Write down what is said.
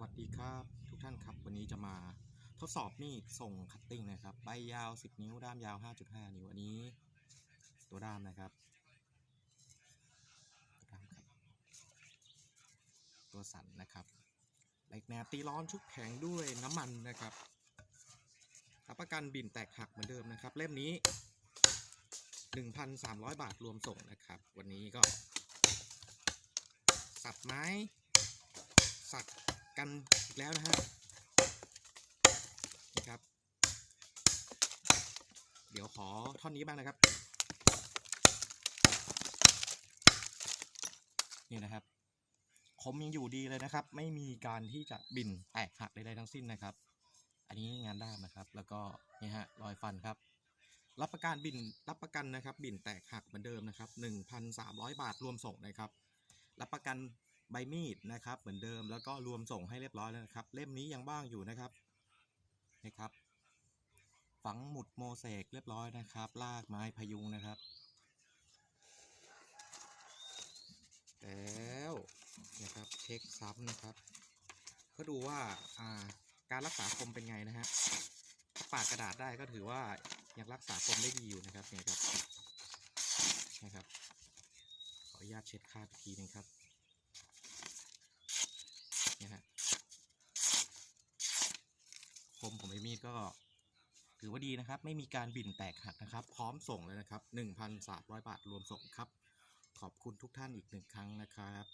วัสดีครับทุกท่านครับ วันนี้จะมาทดสอบมีดส่งคัตติ้งนะครับ ใบยาว 10 นิ้ว ด้ามยาว 5.5 นิ้ว อันนี้ ตัวด้ามนะครับ ตัวด้ามครับ ตัวสันนะครับเหล็กแนบตีร้อนชุบแข็งด้วยน้ำมันนะครับรับประกันบินแตกหักเหมือนเดิมนะครับ เล่มนี้ 1,300 บาทรวมส่งนะครับ วันนี้ก็สับไม้สัก กันอีกแล้วนะฮะนี่ครับ เดี๋ยวขอท่อนนี้บ้างนะครับ นี่นะครับคมยังอยู่ดีเลยนะครับ ไม่มีการที่จะบินแตกหักใดๆทั้งสิ้นนะครับ อันนี้งานด้ามนะครับ แล้วก็นี่ฮะรอยฟันครับ รับประกันบินรับประกันนะครับ บินแตกหักเหมือนเดิมนะครับ 1,300 บาทรวมส่งนะครับ รับประกัน ใบมีดนะครับเหมือนเดิมแล้วก็รวมส่งให้เรียบร้อยแล้วนะครับ เล่มนี้ยังบ้างอยู่นะครับนี่ครับ ฝังหมุดโมเสกเรียบร้อยนะครับ ลากไม้พยุงนะครับแล้วนะครับเช็คซ้ำนะครับเพื่อดูว่าอ่าการรักษาคมเป็นไงนะฮะถ้าปาดกระดาษได้ก็ถือว่ายังรักษาคมได้ดีอยู่นะครับเนี่ยครับนะครับขออนุญาตเช็ดคราบอีกทีหนึงครับเนี่ยฮะ ผมไองใบมีดก็ ถือว่าดีนะครับ ไม่มีการบินแตกหักนะครับ พร้อมส่งเลยนะครับ 1,300 บาทรวมส่งครับ ขอบคุณทุกท่านอีกหนึ่งครั้งนะครับ